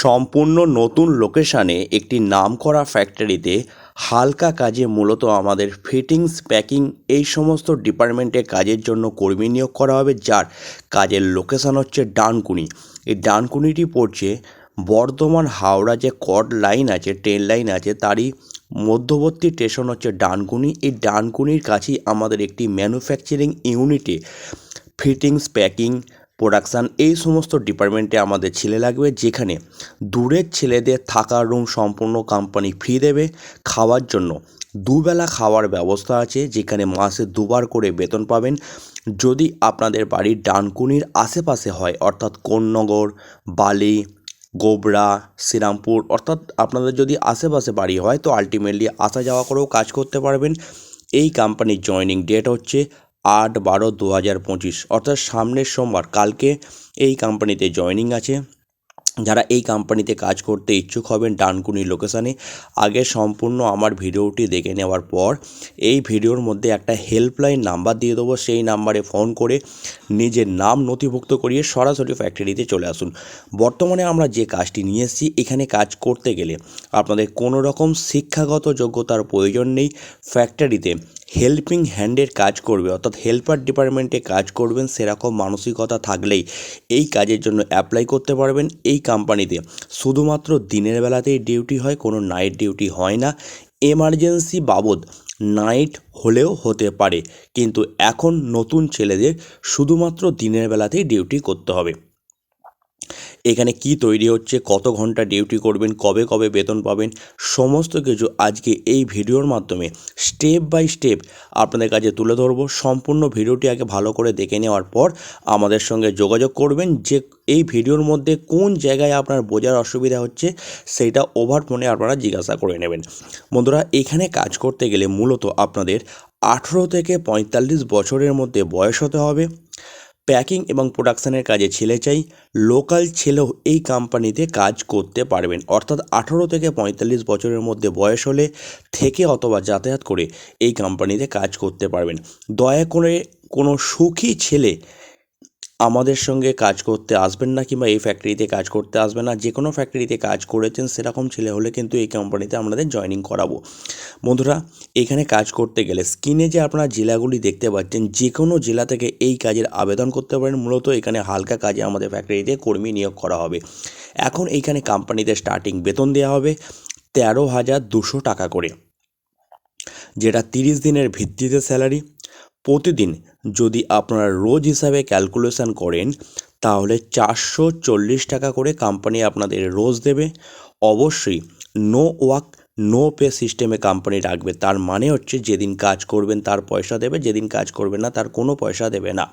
সম্পূর্ণ নতুন লোকেশানে একটি নামকরা ফ্যাক্টরিতে হালকা কাজে মূলত আমাদের ফিটিংস, প্যাকিং এই সমস্ত ডিপার্টমেন্টে কাজের জন্য কর্মী নিয়োগ করা হবে, যার কাজের লোকেশান হচ্ছে ডানকুনি। এই ডানকুনিটি পড়ছে বর্ধমান হাওড়া যে কড লাইন আছে, ট্রেন লাইন আছে, তারই মধ্যবর্তী স্টেশন হচ্ছে ডানকুনি। এই ডানকুনির কাছেই আমাদের একটি ম্যানুফ্যাকচারিং ইউনিটে ফিটিংস, প্যাকিং প্রোডাকশান এই সমস্ত ডিপার্টমেন্টে আমাদের ছেলে লাগবে, যেখানে দূরের ছেলেদের থাকার রুম সম্পূর্ণ কোম্পানি ফ্রি দেবে, খাওয়ার জন্য। দুবেলা খাওয়ার ব্যবস্থা আছে, যেখানে মাসে দুবার করে বেতন পাবেন। যদি আপনাদের বাড়ির ডানকুনির আশেপাশে হয়, অর্থাৎ কোন্নগর, বালি, গোবরা, শ্রীরামপুর, অর্থাৎ আপনাদের যদি আশেপাশে বাড়ি হয়, তো আলটিমেটলি আসা যাওয়া করেও কাজ করতে পারবেন। এই কোম্পানির জয়নিং ডেট হচ্ছে আট বারো দু হাজার পঁচিশ, অর্থাৎ সামনের সোমবার, কালকে এই কোম্পানিতে জয়নিং আছে। যারা এই কোম্পানিতে কাজ করতে ইচ্ছুক হবেন ডানকুনি লোকেশানে আগে সম্পূর্ণ আমার ভিডিওটি দেখে নেওয়ার পর, এই ভিডিওর মধ্যে একটা হেল্পলাইন নাম্বার দিয়ে দেবো, সেই নাম্বারে ফোন করে নিজের নাম নথিভুক্ত করিয়ে সরাসরি ফ্যাক্টরিতে চলে আসুন। বর্তমানে আমরা যে কাজটি নিয়ে এসেছি, এখানে কাজ করতে গেলে আপনাদের কোনো রকম শিক্ষাগত যোগ্যতার প্রয়োজন নেই ফ্যাক্টরিতে হেল্পিং হ্যান্ডের কাজ করবে, অর্থাৎ হেল্পার ডিপার্টমেন্টে কাজ করবেন, সেরকম মানসিকতা থাকলেই এই কাজের জন্য অ্যাপ্লাই করতে পারবেন এই কোম্পানিতে শুধুমাত্র দিনের বেলাতেই ডিউটি হয়, কোনো নাইট ডিউটি হয় না। এমার্জেন্সি বাবদ নাইট হলেও হতে পারে, কিন্তু এখন নতুন ছেলেদের শুধুমাত্র দিনের বেলাতেই ডিউটি করতে হবে। এখানে কি তৈরি হচ্ছে, কত ঘণ্টা ডিউটি করবেন, কবে কবে বেতন পাবেন, সমস্ত কিছু আজকে এই ভিডিওর মাধ্যমে স্টেপ বাই স্টেপ আপনাদের কাছে তুলে ধরবো। সম্পূর্ণ ভিডিওটি আগে ভালো করে দেখে নেওয়ার পর আমাদের সঙ্গে যোগাযোগ করবেন যে এই ভিডিওর মধ্যে কোন জায়গায় আপনার বোঝার অসুবিধা হচ্ছে সেইটা ওভার ফোনে আপনারা জিজ্ঞাসা করে নেবেন। বন্ধুরা, এখানে কাজ করতে গেলে মূলত আপনাদের আঠেরো থেকে পঁয়তাল্লিশ বছরের মধ্যে বয়স হতে হবে। প্যাকিং এবং প্রোডাকশানের কাজে ছেলে চাই, লোকাল ছেলেও এই কোম্পানিতে কাজ করতে পারবেন। অর্থাৎ আঠারো থেকে পঁয়তাল্লিশ বছরের মধ্যে বয়স হলে থেকে অথবা যাতায়াত করে এই কোম্পানিতে কাজ করতে পারবেন। দয়া করে কোনো সুখী ছেলে আমাদের সঙ্গে কাজ করতে আসবেন না কিংবা এই ফ্যাক্টরিতে কাজ করতে আসবেন না, যে কোনো ফ্যাক্টরিতে কাজ করেছেন সেরকম ছেলে হলে কিন্তু এই কোম্পানিতে আপনাদের জয়েনিং করাবো। বন্ধুরা, এখানে কাজ করতে গেলে স্ক্রিনে যে আপনারা জেলাগুলি দেখতে পাচ্ছেন যে কোনো জেলা থেকে এই কাজের আবেদন করতে পারেন। মূলত এখানে হালকা কাজে আমাদের ফ্যাক্টরিতে কর্মী নিয়োগ করা হবে। এখন এইখানে কোম্পানিতে স্টার্টিং বেতন দেওয়া হবে তেরো হাজার দুশো টাকা করে, যেটা তিরিশ দিনের ভিত্তিতে স্যালারি প্রতিদিন যদি আপনারা রোজ হিসাবে ক্যালকুলেশন করেন, তাহলে চারশো চল্লিশ টাকা করে কোম্পানি আপনাদের রোজ দেবে। অবশ্যই নো ওয়াক নো পে সিস্টেমে কোম্পানি রাখবে। তার মানে হচ্ছে যেদিন কাজ করবেন তার পয়সা দেবে, যেদিন কাজ করবেন না তার কোনো পয়সা দেবে না।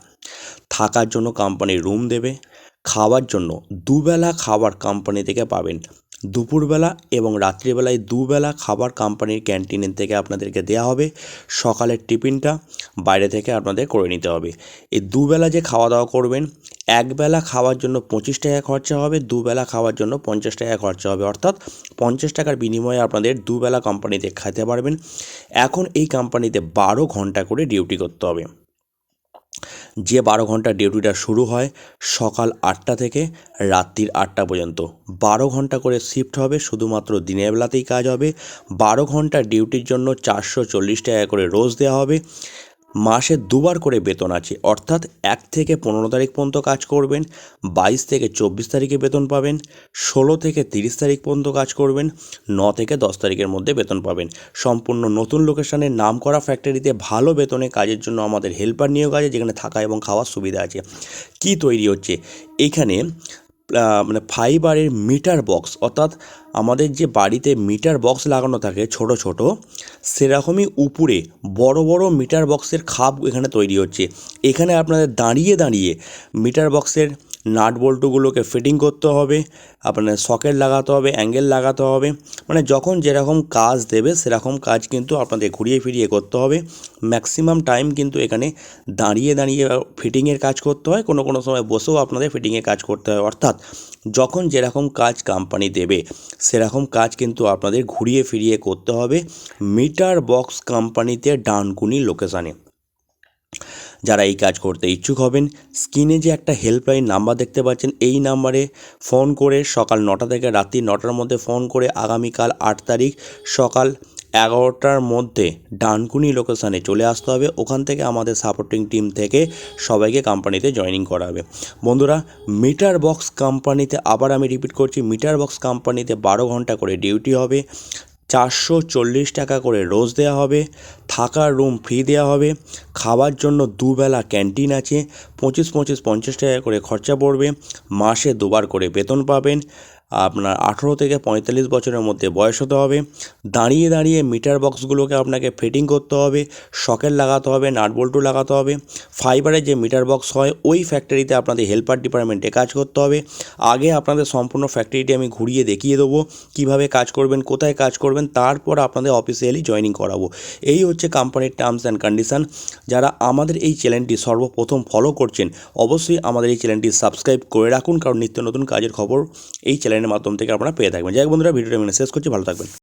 থাকার জন্য কোম্পানি রুম দেবে। খাওয়ার জন্য দুবেলা খাবার কোম্পানি থেকে পাবেন। দুপুরবেলা এবং রাত্রিবেলায় দুবেলা খাবার কোম্পানির ক্যান্টিনের থেকে আপনাদেরকে দেওয়া হবে। সকালের টিফিনটা বাইরে থেকে আপনাদের করে নিতে হবে। এই দুবেলা যে খাওয়া দাওয়া করবেন, একবেলা খাওয়ার জন্য পঁচিশ টাকা খরচা হবে, দুবেলা খাওয়ার জন্য পঞ্চাশ টাকা খরচা হবে। অর্থাৎ পঞ্চাশ টাকার বিনিময়ে আপনাদের দুবেলা কোম্পানিতে খেতে পারবেন। এখন এই কোম্পানিতে বারো ঘণ্টা করে ডিউটি করতে হবে। যে বারো ঘণ্টা ডিউটিটা শুরু হয় সকাল আটটা থেকে রাত্রির আটটা পর্যন্ত। বারো ঘণ্টা করে শিফট হবে, শুধুমাত্র দিনের বেলাতেই কাজ হবে। বারো ঘণ্টা ডিউটির জন্য চারশো চল্লিশ টাকা করে রোজ দেওয়া হবে। মাসে দুবার করে বেতন আছে। অর্থাৎ এক থেকে পনেরো তারিখ পর্যন্ত কাজ করবেন বাইশ থেকে চব্বিশ তারিখে বেতন পাবেন ষোলো থেকে তিরিশ তারিখ পর্যন্ত কাজ করবেন ন থেকে দশ তারিখের মধ্যে বেতন পাবেন। সম্পূর্ণ নতুন লোকেশনের নাম করা ফ্যাক্টরিতে ভালো বেতনে কাজের জন্য আমাদের হেল্পার নিয়োগ আছে যেখানে থাকা এবং খাওয়ার সুবিধা আছে। কি তৈরি হচ্ছে? এখানে আহ, মানে ফাইবারের মিটার বক্স, অর্থাৎ আমাদের যে বাড়িতে মিটার বক্স লাগানো থাকে ছোট ছোট, সেরকমই উপরে বড় বড় মিটার বক্সের খাপ এখানে তৈরি হচ্ছে। এখানে আপনাদের দাঁড়িয়ে দাঁড়িয়ে মিটার বক্সের নাট বল্টুগুলোকে ফিটিং করতে হবে আপনার সকেট লাগাতে হবে অ্যাঙ্গেল লাগাতে হবে মানে যখন যেরকম কাজ দেবে, সেরকম কাজ কিন্তু আপনাদের ঘুরিয়ে ফিরিয়ে করতে হবে। ম্যাক্সিমাম টাইম কিন্তু এখানে দাঁড়িয়ে দাঁড়িয়ে ফিটিংয়ের কাজ করতে হয়। কোনো কোনো সময় বসেও আপনাদের ফিটিংয়ের কাজ করতে হয়। অর্থাৎ যখন যেরকম কাজ কোম্পানি দেবে, সেরকম কাজ কিন্তু আপনাদের ঘুরিয়ে ফিরিয়ে করতে হবে। মিটার বক্স কোম্পানিতে ডানকুনি লোকেশানে যারা এই কাজ করতে ইচ্ছুক হবেন, স্ক্রিনে যে একটা হেল্পলাইন নাম্বার দেখতে পাচ্ছেন, এই নাম্বারে ফোন করে সকাল নটা থেকে রাত্রি নটার মধ্যে ফোন করে আগামীকাল আট তারিখ সকাল এগারোটার মধ্যে ডানকুনি লোকেশানে চলে আসতে হবে। ওখান থেকে আমাদের সাপোর্টিং টিম থেকে সবাইকে কোম্পানিতে জয়েনিং করা হবে বন্ধুরা মিটার বক্স কোম্পানিতে আবার আমি রিপিট করছি মিটার বক্স কোম্পানিতে বারো ঘণ্টা করে ডিউটি হবে। চারশো চল্লিশ টাকা করে রোজ দেওয়া হবে, থাকার রুম ফ্রি দেওয়া হবে, খাবার জন্য দুবেলা ক্যান্টিন আছে, পঁচিশ পঁচিশ পঞ্চাশ টাকা করে খরচা পড়বে, মাসে দুবার করে বেতন পাবেন। আপনার আঠেরো থেকে পঁয়তাল্লিশ বছরের মধ্যে বয়স হতে হবে। দাঁড়িয়ে দাঁড়িয়ে মিটার বক্সগুলোকে আপনাকে ফিটিং করতে হবে। সকেট লাগাতে হবে নাট বল্টু লাগাতে হবে। ফাইবারের যে মিটার বক্স হয়, ওই ফ্যাক্টরিতে আপনাদের হেল্পার ডিপার্টমেন্টে কাজ করতে হবে। আগে আপনাদের সম্পূর্ণ ফ্যাক্টরিটি আমি ঘুরিয়ে দেখিয়ে দেবো, কীভাবে কাজ করবেন, কোথায় কাজ করবেন, তারপর আপনাদের অফিসিয়ালি জয়েনিং করাবো। এই হচ্ছে কোম্পানির টার্মস অ্যান্ড কন্ডিশন যারা আমাদের এই চ্যানেলটি সর্বপ্রথম ফলো করছেন, অবশ্যই আমাদের এই চ্যানেলটি সাবস্ক্রাইব করে রাখুন, কারণ নিত্য নতুন কাজের খবর এই চ্যানেলের মাধ্যম থেকে আপনারা পেয়ে থাকবেন। যাই বন্ধুরা ভিডিওটা শেষ করছি। ভালো থাকবেন।